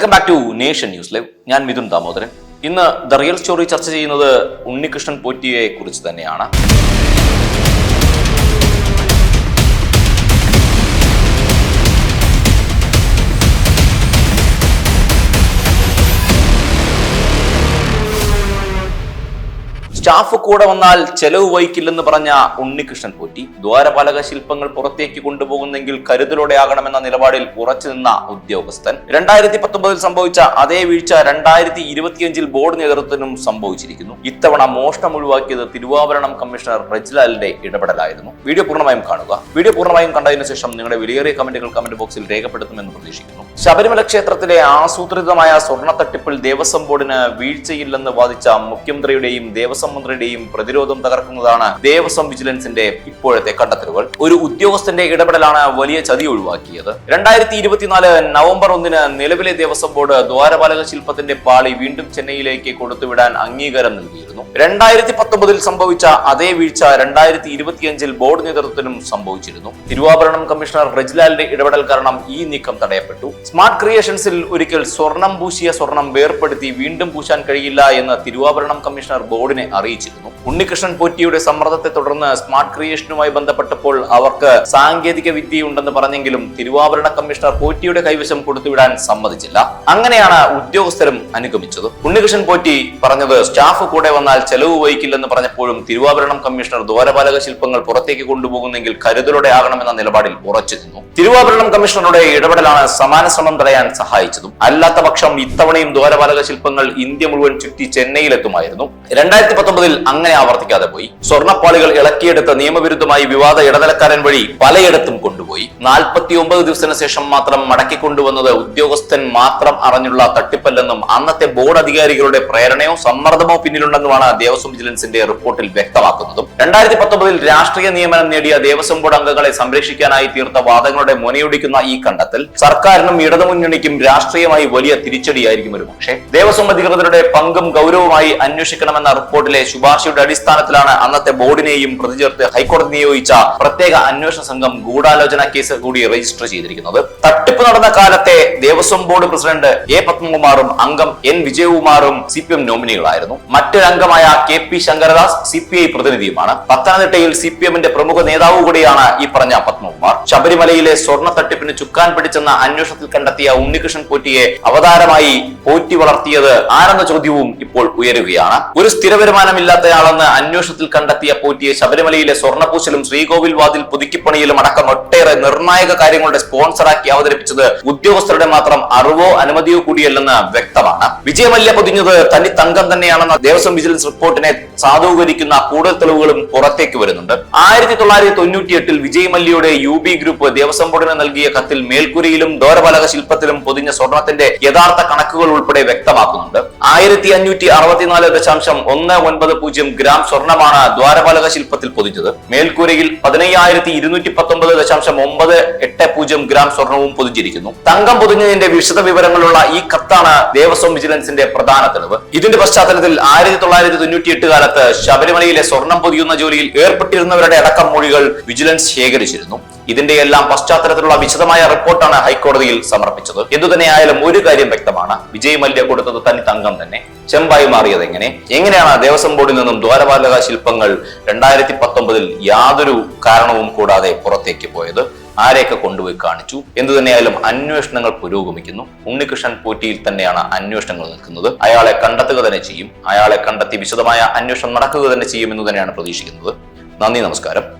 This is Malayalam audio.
Welcome back to nation news live ഞാൻ മിഥുൻ ദാമോദരൻ. ഇന്ന് ദ റിയൽ സ്റ്റോറി ചർച്ച ചെയ്യുന്നത് ഉണ്ണികൃഷ്ണൻ പോറ്റിയെ കുറിച്ച് തന്നെയാണ്. സ്റ്റാഫ് കൂടെ വന്നാൽ ചെലവ് വഹിക്കില്ലെന്ന് പറഞ്ഞ ഉണ്ണികൃഷ്ണൻ പോറ്റി. ദ്വാരപാലക ശില്പങ്ങൾ പുറത്തേക്ക് കൊണ്ടുപോകുന്നെങ്കിൽ കരുതലോടെ ആകണമെന്ന നിലപാടിൽ ഉറച്ചു നിന്ന ഉദ്യോഗസ്ഥൻ. രണ്ടായിരത്തി പത്തൊമ്പതിൽ സംഭവിച്ച അതേ വീഴ്ച രണ്ടായിരത്തി ഇരുപത്തിയഞ്ചിൽ ബോർഡ് നേതൃത്വത്തിനും സംഭവിച്ചിരിക്കുന്നു. ഇത്തവണ മോഷണം ഒഴിവാക്കിയത് തിരുവാഭരണം കമ്മീഷണർ റജ്ലാലിന്റെ ഇടപെടലായിരുന്നു. വീഡിയോ പൂർണമായും കാണുക. വീഡിയോ പൂർണമായും കണ്ടതിനു ശേഷം നിങ്ങളുടെ വിലയേറിയ കമന്റുകൾ കമന്റ് ബോക്സിൽ രേഖപ്പെടുത്തുമെന്ന് പ്രതീക്ഷിക്കുന്നു. ശബരിമല ക്ഷേത്രത്തിലെ ആസൂത്രിതമായ സ്വർണ തട്ടിപ്പിൽ ദേവസ്വം ബോർഡിന് വീഴ്ചയില്ലെന്ന് വാദിച്ച മുഖ്യമന്ത്രിയുടെയും ദേവസ്വം മന്ത്രിയുടെയും പ്രതിരോധം തകർക്കുന്നതാണ് ദേവസ്വം വിജിലൻസിന്റെ ഇപ്പോഴത്തെ കണ്ടെത്തലുകൾ. ഒരു ഉദ്യോഗസ്ഥന്റെ ഇടപെടലാണ് വലിയ ചതി ഒഴിവാക്കിയത്. രണ്ടായിരത്തി ഇരുപത്തിനാല് നവംബർ ഒന്നിന് നിലവിലെ ദേവസ്വം ബോർഡ് ദ്വാരപാലക ശില്പത്തിന്റെ പാളി വീണ്ടും ചെന്നൈയിലേക്ക് കൊടുത്തുവിടാൻ അംഗീകാരം നൽകിയിരുന്നു. രണ്ടായിരത്തി പത്തൊമ്പതിൽ സംഭവിച്ച അതേ വീഴ്ച രണ്ടായിരത്തി ഇരുപത്തിയഞ്ചിൽ ബോർഡ് നേതൃത്വത്തിനും സംഭവിച്ചിരുന്നു. തിരുവാഭരണം കമ്മീഷണർ റജ്ലാലിന്റെ ഇടപെടൽ കാരണം ഈ നീക്കം തടയപ്പെട്ടു. സ്മാർട്ട് ക്രിയേഷൻസിൽ ഒരിക്കൽ സ്വർണം പൂശിയ സ്വർണം വേർപ്പെടുത്തി വീണ്ടും പൂശാൻ കഴിയില്ല എന്ന് തിരുവാഭരണം കമ്മീഷണർ ബോർഡിനെ അറിയിച്ചിരുന്നു. ഉണ്ണികൃഷ്ണൻ പോറ്റിയുടെ സമ്മർദ്ദത്തെ തുടർന്ന് സ്മാർട്ട് ക്രിയേഷനുമായി ബന്ധപ്പെട്ടപ്പോൾ അവർക്ക് സാങ്കേതിക വിദ്യയുണ്ടെന്ന് പറഞ്ഞെങ്കിലും തിരുവാഭരണ കമ്മീഷണർ പോറ്റിയുടെ കൈവശം കൊടുത്തുവിടാൻ സമ്മതിച്ചില്ല. അങ്ങനെയാണ് ഉദ്യോഗസ്ഥരും അനുഗമിച്ചത്. ഉണ്ണികൃഷ്ണൻ പോറ്റി പറഞ്ഞത് സ്റ്റാഫ് കൂടെ വന്നാൽ ചെലവ് വഹിക്കില്ലെന്ന് പറഞ്ഞപ്പോഴും തിരുവാഭരണം കമ്മീഷണർ ദ്വാരപാലക ശില്പങ്ങൾ പുറത്തേക്ക് കൊണ്ടുപോകുന്നെങ്കിൽ കരുതലോടെ ആകണമെന്ന നിലപാടിൽ ഉറച്ചു നിന്നു. തിരുവാഭരണം കമ്മീഷണറുടെ ഇടപെടലാണ് സമാന ശ്രമം തടയാൻ സഹായിച്ചതും. അല്ലാത്ത പക്ഷം ഇത്തവണയും ദ്വാരപാലക ശില്പങ്ങൾ ഇന്ത്യ മുഴുവൻ ചുറ്റി ചെന്നൈയിലെത്തുമായിരുന്നു. രണ്ടായിരത്തി പത്തൊമ്പതിൽ അങ്ങനെ ആവർത്തിക്കാതെ പോയി. സ്വർണപ്പാളികൾ ഇളക്കിയെടുത്ത നിയമവിരുദ്ധമായി വിവാദ ഇടനിലക്കാരൻ വഴി പലയിടത്തും കൊണ്ടുപോയി. നാൽപ്പത്തി ഒമ്പത് ദിവസത്തിന് ശേഷം മാത്രം മടക്കി കൊണ്ടുവന്നത് ഉദ്യോഗസ്ഥൻ മാത്രം അറിഞ്ഞുള്ള തട്ടിപ്പല്ലെന്നും അന്നത്തെ ബോർഡ് അധികാരികളുടെ പ്രേരണയോ സമ്മർദ്ദമോ പിന്നിലുണ്ടെന്നുമാണ് ദേവസ്വം വിജിലൻസിന്റെ റിപ്പോർട്ടിൽ വ്യക്തമാക്കുന്നതും. രണ്ടായിരത്തി പത്തൊമ്പതിൽ രാഷ്ട്രീയ നിയമനം നേടിയ ദേവസ്വം ബോർഡ് അംഗങ്ങളെ സംരക്ഷിക്കാനായി തീർത്ത വാദങ്ങളുടെ മുനയൊടിക്കുന്ന ഈ കണ്ടെത്തൽ സർക്കാരിനും ഇടതുമുന്നണിക്കും രാഷ്ട്രീയമായി വലിയ തിരിച്ചടിയായിരിക്കും ഒരു പക്ഷേ ദേവസ്വം അധികൃതരുടെ പങ്കും ഗൗരവമായി അന്വേഷിക്കണമെന്ന റിപ്പോർട്ടിലെ ശുപാർശയുടെ അടിസ്ഥാനത്തിലാണ് അന്നത്തെ ബോർഡിനെയും പ്രതി ചേർത്ത് ഹൈക്കോടതി നിയോഗിച്ച പ്രത്യേക അന്വേഷണ സംഘം ഗൂഢാലോചന കേസ് കൂടി രജിസ്റ്റർ ചെയ്തിരിക്കുന്നത്. തട്ടിപ്പ് നടന്ന കാലത്തെ ദേവസ്വം ബോർഡ് പ്രസിഡന്റ് എ പത്മകുമാറും അംഗം എൻ വിജയകുമാറും സി പി എം നോമിനികളായിരുന്നു. മറ്റൊരു അംഗമായ K P Sankaradas C P I പ്രതിനിധിയുമാണ്. പത്തനംതിട്ടയിൽ സി പി എമ്മിന്റെ പ്രമുഖ നേതാവ് കൂടിയാണ് ഈ പറഞ്ഞ പത്മകുമാർ ശബരിമലയിലെ സ്വർണ തട്ടിപ്പിന് ചുക്കാൻ പിടിച്ചെന്ന അന്വേഷണത്തിൽ കണ്ടെത്തിയ ഉണ്ണികൃഷ്ണൻ പോറ്റിയെ അവതാരമായി പോറ്റി വളർത്തിയത് ആരെന്ന ചോദ്യവും ഇപ്പോൾ ഉയരുകയാണ്. ഒരു സ്ഥിര വരുമാനമില്ലാത്തയാളെന്ന് അന്വേഷണത്തിൽ കണ്ടെത്തിയ പോറ്റിയെ ശബരിമലയിലെ സ്വർണപൂശലും ശ്രീകോവിൽ വാതിൽ പുതുക്കിപ്പണിയിലും അടക്കം ഒട്ടേറെ നിർണായക കാര്യങ്ങളുടെ സ്പോൺസറാക്കി അവതരിപ്പിച്ചത് ഉദ്യോഗസ്ഥരുടെ മാത്രം അറിവോ അനുമതിയോ കൂടിയല്ലെന്ന് വ്യക്തമാണ്. വിജയമല്യ പൊതിഞ്ഞത് തനി തങ്കം തന്നെയാണെന്ന ദേവസ്വം വിജിലൻസ് റിപ്പോർട്ടിനെ സാധൂകരിക്കുന്ന കൂടുതൽ തെളിവുകളും പുറത്തേക്ക് വരുന്നുണ്ട്. ആയിരത്തി തൊള്ളായിരത്തി തൊണ്ണൂറ്റി എട്ടിൽ Vijay U B group Devaswom ബോർഡിന് നൽകിയ കത്തിൽ മേൽക്കുരിയിലും ദോരപാലക ശില്പത്തിലും പൊതിഞ്ഞ സ്വർണത്തിന്റെ യഥാർത്ഥ കണക്കുകൾ ഉൾപ്പെടെ വ്യക്തമാക്കുന്നുണ്ട്. ആയിരത്തി അഞ്ഞൂറ്റി അറുപത്തിനാല് ദശാംശം ഒന്ന് ഒൻപത് പൂജ്യം ഗ്രാം സ്വർണമാണ് ദ്വാരപാലക ശില്പത്തിൽ പൊതിഞ്ഞത്. മേൽക്കൂരയിൽ പതിനയ്യായിരത്തി ഇരുന്നൂറ്റി പത്തൊമ്പത് ദശാംശം ഒമ്പത് എട്ട് പൂജ്യം ഗ്രാം സ്വർണവും പൊതിഞ്ഞിരിക്കുന്നു. തങ്കം പൊതിഞ്ഞതിന്റെ വിശദ വിവരങ്ങളുള്ള ഈ കത്താണ് ദേവസ്വം വിജിലൻസിന്റെ പ്രധാന തെളിവ്. ഇതിന്റെ പശ്ചാത്തലത്തിൽ ആയിരത്തി തൊള്ളായിരത്തി തൊണ്ണൂറ്റി എട്ട് കാലത്ത് ശബരിമലയിലെ സ്വർണം പൊതിയുന്ന ജോലിയിൽ ഏർപ്പെട്ടിരുന്നവരുടെ അടക്കം മൊഴികൾ വിജിലൻസ് ശേഖരിച്ചിരുന്നു. ഇതിന്റെ എല്ലാം പശ്ചാത്തലത്തിലുള്ള വിശദമായ റിപ്പോർട്ടാണ് ഹൈക്കോടതിയിൽ സമർപ്പിച്ചത്. എന്തുതന്നെയായാലും ഒരു കാര്യം വ്യക്തമാണ്. വിജയ് മല്യ കൊടുത്തത് തനി തങ്കം തന്നെ. ചെമ്പായി മാറിയത് എങ്ങനെ? എങ്ങനെയാണ് ദേവസ്വം ബോർഡിൽ നിന്നും ദ്വാരപാലക ശില്പങ്ങൾ രണ്ടായിരത്തി പത്തൊമ്പതിൽ യാതൊരു കാരണവും കൂടാതെ പുറത്തേക്ക് പോയത്? ആരെയൊക്കെ കൊണ്ടുപോയി കാണിച്ചു? എന്തു തന്നെയായാലും അന്വേഷണങ്ങൾ പുരോഗമിക്കുന്നു. ഉണ്ണികൃഷ്ണൻ പോറ്റിയിൽ തന്നെയാണ് അന്വേഷണങ്ങൾ നിൽക്കുന്നത്. അയാളെ കണ്ടെത്തുക തന്നെ ചെയ്യും. അയാളെ കണ്ടെത്തി വിശദമായ അന്വേഷണം നടക്കുക തന്നെ ചെയ്യുമെന്ന് തന്നെയാണ് പ്രതീക്ഷിക്കുന്നത്. നന്ദി നമസ്കാരം.